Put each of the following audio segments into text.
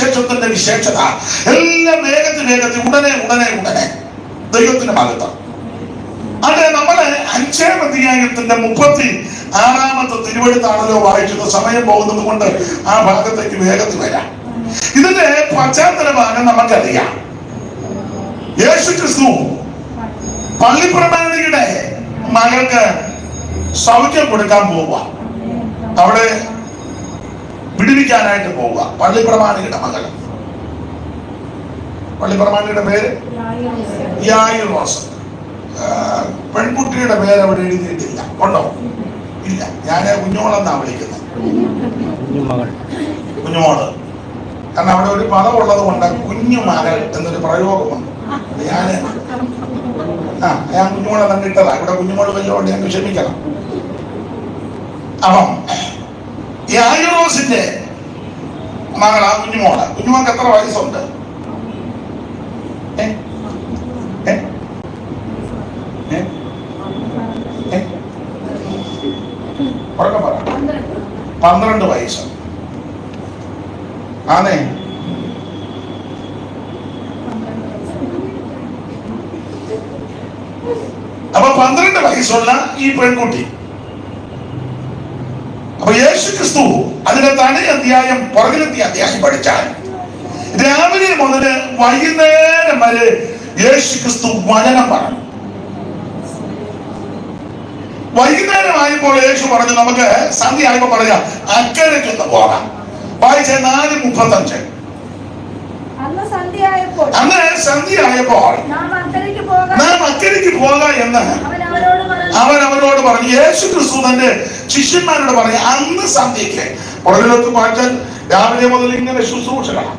സുവിശേഷത്തിന്റെ വിശേഷത. എല്ലാം വേഗത്തിൽ വേഗത്തിൽ ഉടനെ ഉടനെ ഉടനെ. ദൈവത്തിന്റെ ഭാഗത്താണ് അത് നമ്മൾ അഞ്ചാം അധ്യായത്തിന്റെ മുപ്പത്തി ആറാമത്തെ തിരുവഴുത്താണല്ലോ വായിക്കുന്ന സമയം പോകുന്നത് കൊണ്ട് ആ ഭാഗത്തേക്ക് വേഗത്തിൽ വരാം. ഇതിന്റെ പശ്ചാത്തലമാണ് നമുക്കറിയാം. യേശു ക്രിസ്തു പള്ളിപ്രമാണിയുടെ മകൾക്ക് സൗഖ്യം കൊടുക്കാൻ പോവുക. അവിടെ വിടുവിക്കാനായിട്ട് പോവുക. പള്ളിപ്രമാണിയുടെ മകൾ പള്ളിപ്രമാണിയുടെ പേര്? യായി റോസ് പെൺകുട്ടിയുടെ പേര് അവിടെ എഴുതിയിട്ടില്ല. ഉണ്ടോ ഇല്ല. ഞാൻ കുഞ്ഞോളെന്നാ വിളിക്കുന്നത്. കുഞ്ഞുമോൾ. കാരണം അവിടെ ഒരു പദമുള്ളത് കൊണ്ട് കുഞ്ഞുമകൾ എന്നൊരു പ്രയോഗമുണ്ട്. ഞാൻ ആ ഞാൻ കുഞ്ഞുമോളെ ഇട്ടതാ ഇവിടെ കുഞ്ഞുമോൾ വല്ലതുകൊണ്ട് ഞാൻ ക്ഷമിക്കണം. അപ്പം ഈ ആ കുഞ്ഞുമോൾ. കുഞ്ഞുമോൾക്ക് എത്ര വയസ്സുണ്ട്? പന്ത്രണ്ട് വയസ്സ്. ആണേ അപ്പൊ പന്ത്രണ്ട് വയസ്സുള്ള ഈ പെൺകുട്ടി അപ്പൊ യേശു ക്രിസ്തു അതിന്റെ തനി അധ്യായം പുറകിലെത്തിയ അധ്യായം പഠിച്ചാൽ രാവിലെ മുതൽ വൈകുന്നേരം വരെ യേശു ക്രിസ്തു വചനം പറഞ്ഞു. വൈകുന്നേരം ആയപ്പോൾ യേശു പറഞ്ഞു നമുക്ക് സന്ധ്യ ആയപ്പോ പറയാം അക്കരയ്ക്കൊന്ന് പോകാം. വായിച്ച നാല് മുപ്പത്തഞ്ച്. അന്ന് സന്ധ്യ ആയപ്പോൾ. നാം അക്കരയ്ക്ക് പോക എന്ന് അവൻ അവരോട് പറഞ്ഞു. യേശു ക്രിസ്തു തന്റെ ശിഷ്യന്മാരോട് പറഞ്ഞു അന്ന് സന്ധ്യയ്ക്ക് പുറകിലൊക്കെ മാറ്റാൻ രാവിലെ മുതൽ ഇങ്ങനെ ശുശ്രൂഷകളാണ്.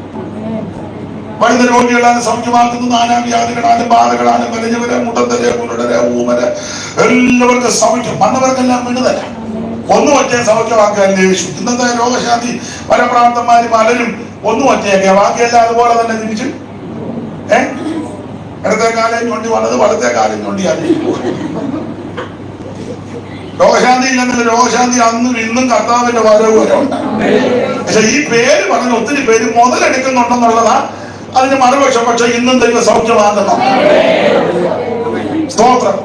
വൈദ്യ രോഗികളാണ് സൗഖ്യമാക്കുന്നു നാനാം വ്യാധികളാലും ബാധകളാലും വലിഞ്ഞവര് മുടന്തര് മുരടര് ഊമര് എല്ലാവർക്കും സൗഖ്യം. വന്നവർക്കെല്ലാം വിടുതല. ഒന്നും ഒറ്റ സൗഖ്യമാക്കാൻ യേശു. ഇന്നത്തെ രോഗശാന്തി പരപ്രാപ്തന്മാര് പലരും ഒന്നും ഒറ്റയൊക്കെ ബാക്കിയെല്ലാം അതുപോലെ തന്നെ തിരിച്ചു ഏ? ഇടത്തെ കാലം ചൂണ്ടി വന്നത് വലത്തെ കാലം ചൂണ്ടി രോഗശാന്തി ഇല്ലെന്നില്ല രോഗശാന്തി അന്നും ഇന്നും കർത്താവിന്റെ വരവ് വരെ ഉണ്ട്. പക്ഷെ ഈ പേര് പറഞ്ഞ ഒത്തിരി പേര് മുതലെടുക്കുന്നുണ്ടെന്നുള്ളതാ അതിന് മറുപക്ഷം. പക്ഷെ ഇന്നും ദൈവം സൗഖ്യമാകുന്നു സ്തോത്രം.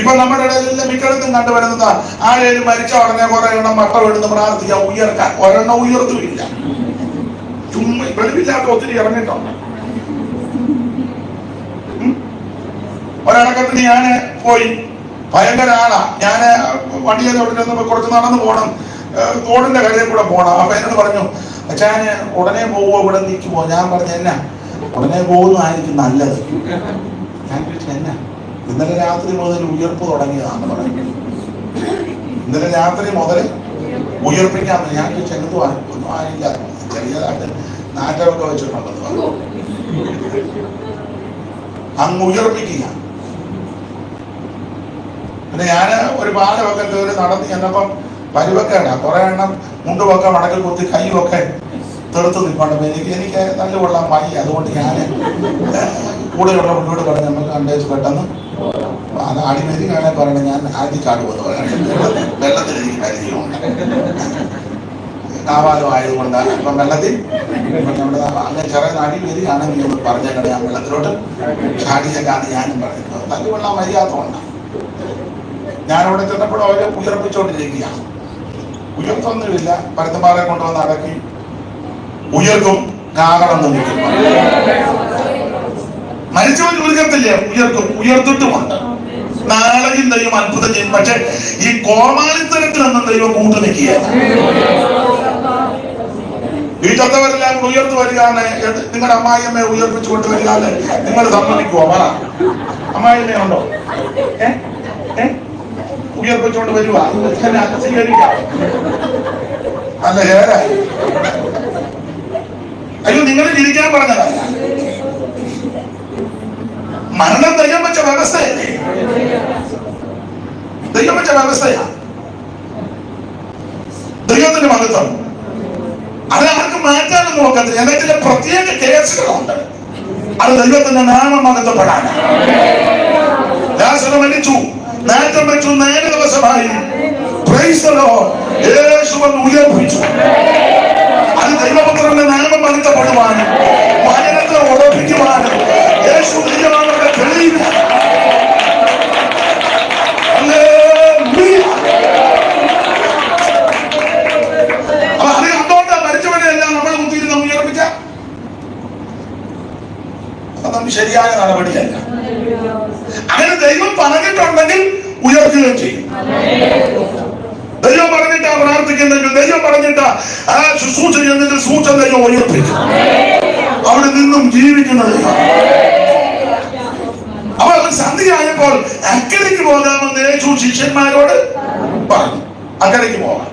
ഇപ്പൊ നമ്മുടെ ഇടയിൽ മിക്കടത്തും കണ്ടുവരുന്നത് ആരെയും മരിച്ച ഉടനെ കുറെ എണ്ണം മട്ടം എടുത്ത് പ്രാർത്ഥിക്കാം ഉയർക്കാൻ. ഒരെണ്ണം ഉയർത്തുമില്ല. ചുമ്മാ വെളിവില്ലാത്ത ഒത്തിരി ഇറങ്ങിയിട്ടുണ്ട്. ഒരടക്കത്തിന് ഞാൻ പോയി. ഭയങ്കര ആളാ. ഞാൻ വണ്ടിയെ തൊട്ടിരുന്നപ്പോ കുറച്ച് നടന്നു പോകണം തോടിന്റെ കരയിൽ കൂടെ പോകണം അപ്പൊ എന്നോട് പറഞ്ഞു അച്ഛാന് ഉടനെ പോവോ ഇവിടെ നിൽക്കുമോ ഞാൻ പറഞ്ഞു എന്നാ ഉടനെ പോകുന്നതായിരിക്കും നല്ലത്. ഞാൻ ചോദിച്ചു എന്നാ ഇന്നലെ രാത്രി മുതൽ ഉയർപ്പ് തുടങ്ങിയതാണെന്ന് പറഞ്ഞു. ഇന്നലെ രാത്രി മുതൽ ഉയർപ്പിക്കാൻ ഞാൻ ചോദിച്ചു ഒന്നും ആയില്ല. ചെറിയതായിട്ട് നാറ്റമൊക്കെ വെച്ചിട്ടുണ്ടെന്ന് പറഞ്ഞു. അങ്ങ് ഉയർപ്പിക്കുക പിന്നെ ഞാൻ ഒരു പാലമൊക്കെ കയറി നടന്ന് ചെന്നപ്പം പരിവക്കാണ് കുറെ എണ്ണം മുണ്ടുമൊക്കെ മടക്കിൽ കുത്തി കൈയൊക്കെ തെറുത്ത് നിൽപ്പുണ്ട്. എനിക്ക് എനിക്ക് നല്ല കൊള്ളാൻ വയ്യ അതുകൊണ്ട് ഞാൻ കൂടുതലുള്ള മുന്നോട്ട് പറഞ്ഞ് നമ്മൾ കണ്ടേച്ച് പെട്ടെന്ന് അത് അടിമേരി കാണാൻ പറയണം. ഞാൻ കാട് വന്ന് പറയണം വെള്ളത്തിൽ എനിക്ക് പരിചയമുണ്ട്. കാവാലം ആയതുകൊണ്ടാണ് ഇപ്പം വെള്ളത്തിൽ നമ്മുടെ അങ്ങനെ ചെറിയ നാടി വരികയാണെങ്കിൽ നമ്മൾ പറഞ്ഞേക്കണേ ഞാൻ വെള്ളത്തിലോട്ട് ചാടിയേക്കാണ് ഞാനും പറയുന്നത് തല്ലു കൊള്ളാൻ വയ്യാത്തതുകൊണ്ടാണ് ഞാനവിടെ ചെന്നപ്പോൾ അവരെ ഉയർപ്പിച്ചുകൊണ്ടിരിക്കുകയാണ് ഉയർത്തൊന്നുമില്ല പരത്തുമാരെ കൊണ്ടുവന്ന് അടക്കി ഉയർക്കും കാകണമെന്ന് നിൽക്കും. മരിച്ചവൻ ഉയർത്തില്ലേ? ഉയർത്തും ഉയർത്തിട്ടുമുണ്ട്. നാളെയും ദൈവം അത്ഭുതം ചെയ്യും. പക്ഷെ ഈ കോമാളിത്തരത്തിലൊന്നും ദൈവം കൂട്ടു നിൽക്കുകയാണ്. ഈ ചത്തവരെല്ലാം കൂടെ ഉയർന്നു വരികയാണ്. നിങ്ങളുടെ അമ്മായിയമ്മയെ ഉയർപ്പിച്ചു കൊണ്ടുവരികയാണ്. നിങ്ങൾ സമ്മതിക്കുവോ? പറ. അമ്മായിയമ്മയുണ്ടോ ഏ? ഏ? ഉയർപ്പിച്ചുകൊണ്ട് സ്വീകരിക്കാം അല്ല അയ്യോ നിങ്ങൾ ജീവിക്കാൻ പറഞ്ഞതല്ല മരണം ദൈവം വെച്ച വ്യവസ്ഥയല്ലേ? ദൈവം വെച്ച വ്യവസ്ഥയാ. ദൈവത്തിന്റെ മഹത്വം. അത് ആർക്കും മാറ്റാനൊന്നും നോക്കത്തില്ല ചില പ്രത്യേക കേസുകളുണ്ട്. അത് ദൈവത്തിന്റെ നാമം മഹത്വപ്പെടാനാണ്. ലാസറ് മരിച്ചു നേട്ടം പറ്റുന്ന ഏക ദിവസമായി. യേശുവൻ ഉയർപ്പിച്ചു. അത് ദൈവപുത്രന്റെ നിയമം പഠിത്തപ്പെടുവാനും വചനത്തെ ഉറപ്പിക്കുവാനും യേശു ദൈവമാണെന്നുള്ള തെളിയില്ല ഉയർത്തുകയും ചെയ്യും. ദൈവം പറഞ്ഞിട്ടാ പ്രാർത്ഥിക്കുന്നെങ്കിൽ ദൈവം പറഞ്ഞിട്ടാ ആ ശുശ്രൂഷ ചെയ്യുന്നതിൽ സൂക്ഷ ദൈവം ഉയർപ്പിക്കും. അവിടെ നിന്നും ജീവിക്കുന്ന ദൈവം. അപ്പൊ സന്ധിയായപ്പോൾ അക്കരയ്ക്ക് പോകാമെന്ന് യേശു ശിഷ്യന്മാരോട് പറഞ്ഞു. അക്കരയ്ക്ക് പോകാം.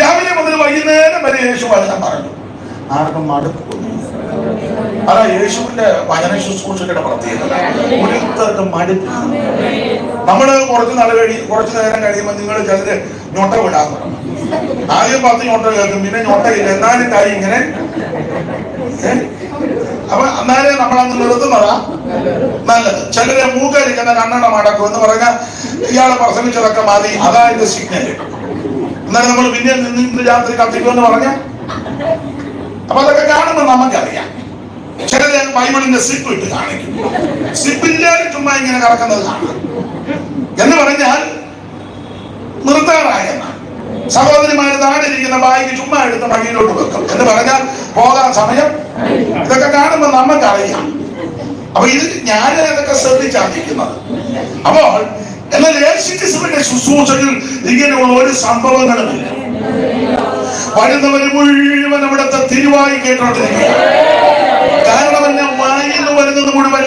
രാവിലെ മുതൽ വൈകുന്നേരം വരെ യേശു വചനം പറഞ്ഞു. ആർക്കും മടുക്കുന്നു അതാ യേശുവിന്റെ വചന ശുശ്രൂഷയുടെ പ്രത്യേകത. ഒരുത്തർക്കും മടുപ്പ് നമ്മൾ കുറച്ച് നാൾ കഴി കുറച്ച് നേരം കഴിയുമ്പോൾ നിങ്ങൾ ചിലര് ഞൊട്ട വിടാൻ തുടങ്ങും ആദ്യം പത്ത് ഞൊട്ട കേൾക്കും പിന്നെ ഞൊട്ടയില്ല എന്നാലും കാര്യം ഇങ്ങനെ? അപ്പൊ എന്നാലേ നമ്മളന്ന് നിർത്തുന്നതാ. നല്ലത്. ചിലരെ മൂക്കരിക്കുന്ന കണ്ണട മടക്കും എന്ന് പറഞ്ഞാൽ ഇയാളെ പ്രസംഗിച്ചതൊക്കെ മതി. അതായത് സിഗ്നൽ എന്നാലും നമ്മൾ പിന്നെ ഇന്ന് രാത്രി കത്തിക്കുമെന്ന് പറഞ്ഞ? അപ്പൊ അതൊക്കെ കാണുമ്പോൾ നമുക്കറിയാം. ചിലര് ബൈബിളിന്റെ സിപ്പ് ഇട്ട് കാണിക്കും. സിപ്പില്ലാതെ ചുമ്മാ ഇങ്ങനെ കറക്കുന്നത് കാണാം. എന്ന് പറഞ്ഞാൽ നിർത്താറായ സഹോദരിമാര് താഴെ ഇരിക്കുന്ന ബാഗ് ചുമ്മാ എടുത്ത് മടിയിലോട്ട് വെക്കും. എന്ന് പറഞ്ഞാൽ പോകാൻ സമയം. ഇതൊക്കെ കാണുമ്പോൾ നമുക്കറിയാം. അപ്പൊ ഇത് ഞാൻ ഇതൊക്കെ ശ്രദ്ധിച്ചായിരിക്കുന്നത് അപ്പോൾ എന്നാൽ യേശുക്രിസ്തുവിന്റെ ശുശ്രൂഷയിൽ ഇങ്ങനെയുള്ള ഒരു സംഭവങ്ങളുമില്ല. വരുന്നവര് മുഴുവൻ അവിടുത്തെ തിരുവായി കേട്ടോണ്ടിരിക്കുക കാരണം എന്നെ വായിന്ന് വരുന്നത് മുഴുവൻ